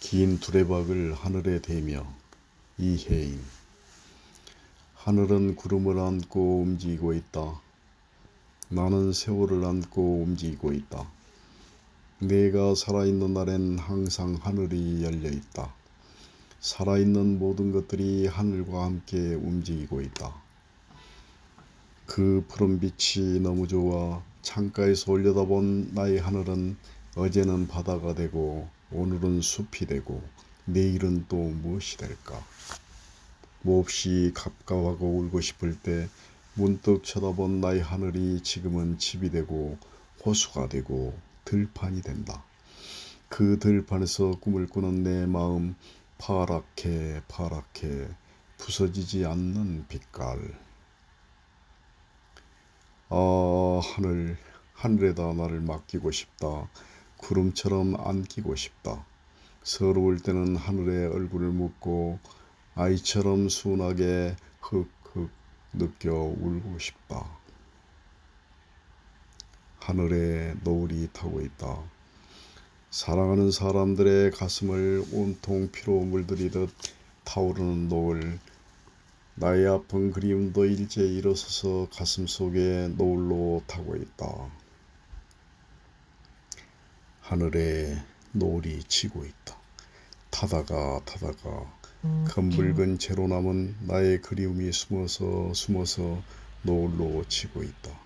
긴 두레박을 하늘에 대며 이혜인 하늘은 구름을 안고 움직이고 있다. 나는 세월을 안고 움직이고 있다. 내가 살아있는 날엔 항상 하늘이 열려 있다. 살아있는 모든 것들이 하늘과 함께 움직이고 있다. 그 푸른 빛이 너무 좋아 창가에서 올려다본 나의 하늘은 어제는 바다가 되고 오늘은 숲이 되고 내일은 또 무엇이 될까? 몹시 갑갑하고 울고 싶을 때 문득 쳐다본 나의 하늘이 지금은 집이 되고 호수가 되고 들판이 된다. 그 들판에서 꿈을 꾸는 내 마음 파랗게 파랗게 부서지지 않는 빛깔. 아 하늘 하늘에다 나를 맡기고 싶다. 구름처럼 안기고 싶다. 서러울 때는 하늘에 얼굴을 묻고 아이처럼 순하게 흑흑 느껴 울고 싶다. 하늘에 노을이 타고 있다. 사랑하는 사람들의 가슴을 온통 피로 물들이듯 타오르는 노을. 나의 아픈 그리움도 일제 일어서서 가슴 속에 노을로 타고 있다. 하늘에 노을이 치고 있다. 타다가 타다가 검붉은 채로 남은 나의 그리움이 숨어서 숨어서 노을로 치고 있다.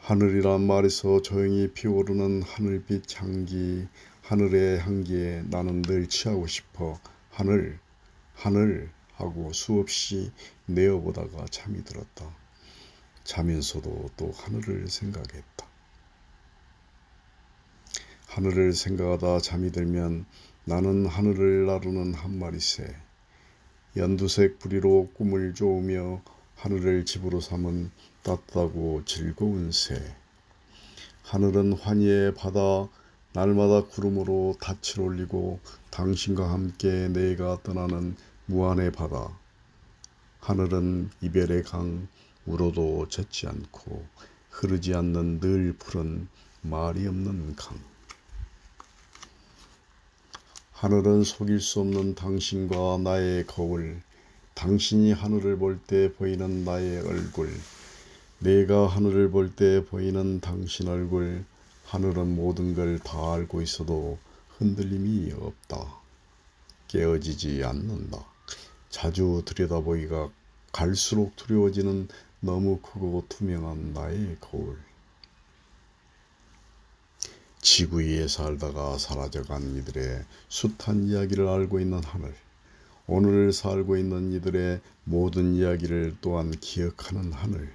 하늘이란 말에서 조용히 피오르는 하늘빛 향기, 하늘의 향기에 나는 늘 취하고 싶어 하늘, 하늘 하고 수없이 내어보다가 잠이 들었다. 자면서도 또 하늘을 생각했다. 하늘을 생각하다 잠이 들면 나는 하늘을 나르는 한 마리 새, 연두색 부리로 꿈을 좋으며 하늘을 집으로 삼은 따뜻하고 즐거운 새. 하늘은 환희의 바다, 날마다 구름으로 닻을 올리고 당신과 함께 내가 떠나는 무한의 바다. 하늘은 이별의 강, 울어도 젖지 않고 흐르지 않는 늘 푸른 말이 없는 강. 하늘은 속일 수 없는 당신과 나의 거울, 당신이 하늘을 볼 때 보이는 나의 얼굴, 내가 하늘을 볼 때 보이는 당신 얼굴, 하늘은 모든 걸 다 알고 있어도 흔들림이 없다. 깨어지지 않는다. 자주 들여다보기가 갈수록 두려워지는 너무 크고 투명한 나의 거울. 지구 위에 살다가 사라져간 이들의 숱한 이야기를 알고 있는 하늘. 오늘 살고 있는 이들의 모든 이야기를 또한 기억하는 하늘.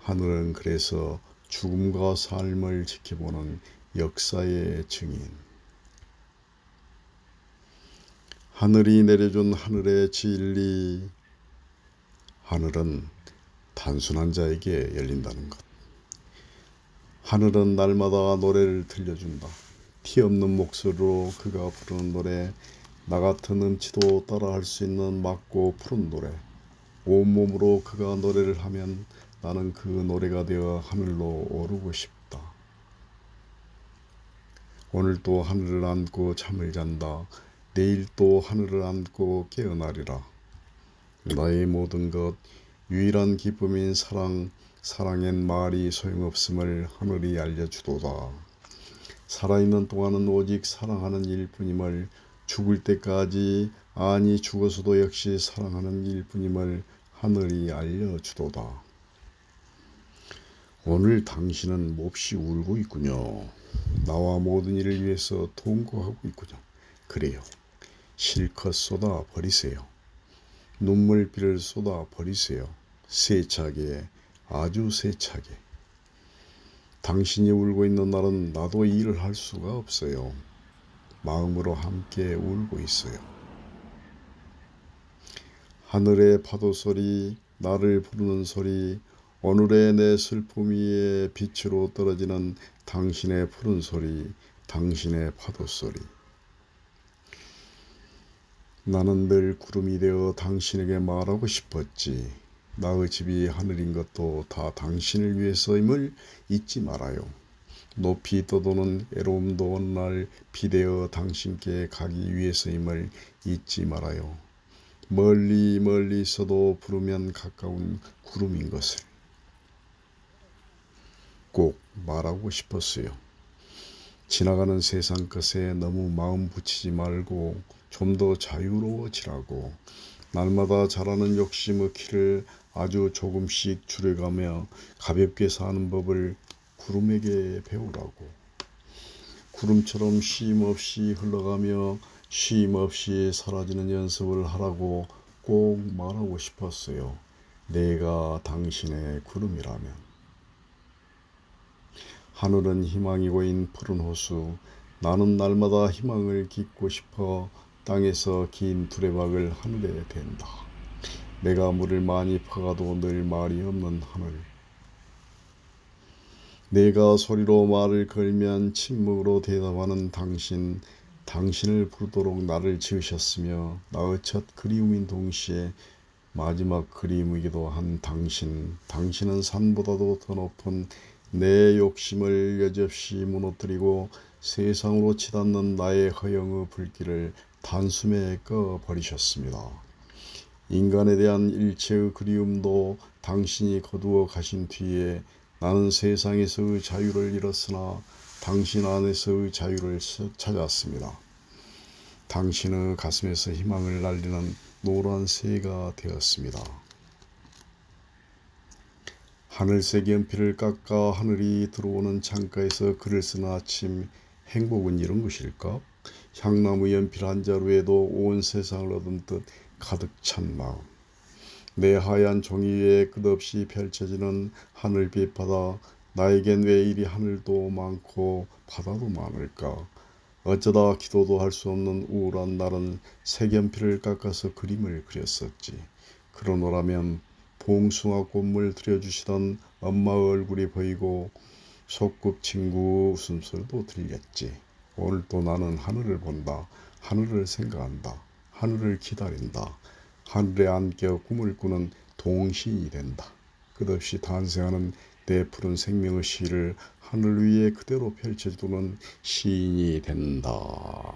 하늘은 그래서 죽음과 삶을 지켜보는 역사의 증인. 하늘이 내려준 하늘의 진리. 하늘은 단순한 자에게 열린다는 것. 하늘은 날마다 노래를 들려준다. 티 없는 목소리로 그가 부르는 노래, 나 같은 음치도 따라할 수 있는 맑고 푸른 노래. 온몸으로 그가 노래를 하면 나는 그 노래가 되어 하늘로 오르고 싶다. 오늘 또 하늘을 안고 잠을 잔다. 내일 또 하늘을 안고 깨어나리라. 나의 모든 것, 유일한 기쁨인 사랑, 사랑엔 말이 소용없음을 하늘이 알려주도다. 살아있는 동안은 오직 사랑하는 일뿐임을 죽을 때까지 아니 죽어서도 역시 사랑하는 일뿐임을 하늘이 알려주도다. 오늘 당신은 몹시 울고 있군요. 나와 모든 일을 위해서 통고하고 있군요. 그래요. 실컷 쏟아 버리세요. 눈물비를 쏟아 버리세요. 세차게 아주 세차게. 당신이 울고 있는 날은 나도 일을 할 수가 없어요. 마음으로 함께 울고 있어요. 하늘의 파도 소리, 나를 부르는 소리, 오늘의 내 슬픔 위에 빛으로 떨어지는 당신의 푸른 소리, 당신의 파도 소리. 나는 늘 구름이 되어 당신에게 말하고 싶었지. 나의 집이 하늘인 것도 다 당신을 위해서임을 잊지 말아요. 높이 떠도는 애로움도 어느 날 비대어 당신께 가기 위해서임을 잊지 말아요. 멀리 멀리 있어도 부르면 가까운 구름인 것을 꼭 말하고 싶었어요. 지나가는 세상 것에 너무 마음 붙이지 말고 좀 더 자유로워지라고 날마다 자라는 욕심의 키를 아주 조금씩 줄여가며 가볍게 사는 법을 구름에게 배우라고 구름처럼 쉼 없이 흘러가며 쉼 없이 사라지는 연습을 하라고 꼭 말하고 싶었어요. 내가 당신의 구름이라면. 하늘은 희망이 고인 푸른 호수. 나는 날마다 희망을 깃고 싶어 땅에서 긴 두레박을 하늘에 댄다. 내가 물을 많이 퍼가도 늘 말이 없는 하늘. 내가 소리로 말을 걸면 침묵으로 대답하는 당신, 당신을 부르도록 나를 지으셨으며 나의 첫 그리움인 동시에 마지막 그리움이기도 한 당신, 당신은 산보다도 더 높은 내 욕심을 여지없이 무너뜨리고 세상으로 치닫는 나의 허영의 불길을 단숨에 꺼 버리셨습니다. 인간에 대한 일체의 그리움도 당신이 거두어 가신 뒤에 나는 세상에서의 자유를 잃었으나 당신 안에서의 자유를 찾았습니다. 당신의 가슴에서 희망을 날리는 노란 새가 되었습니다. 하늘색 연필을 깎아 하늘이 들어오는 창가에서 글을 쓰는 아침 행복은 이런 것일까? 향나무 연필 한 자루에도 온 세상을 얻은 듯 가득 찬 마음. 내 하얀 종이 위에 끝없이 펼쳐지는 하늘빛 바다. 나에겐 왜 이리 하늘도 많고 바다도 많을까? 어쩌다 기도도 할 수 없는 우울한 날은 색연필을 깎아서 그림을 그렸었지. 그러노라면 봉숭아 꽃물 들여주시던 엄마의 얼굴이 보이고 소꿉친구 웃음소리도 들렸지. 오늘 또 나는 하늘을 본다. 하늘을 생각한다. 하늘을 기다린다. 하늘에 안겨 꿈을 꾸는 동시인이 된다. 끝없이 탄생하는 내 푸른 생명의 시를 하늘 위에 그대로 펼쳐두는 시인이 된다.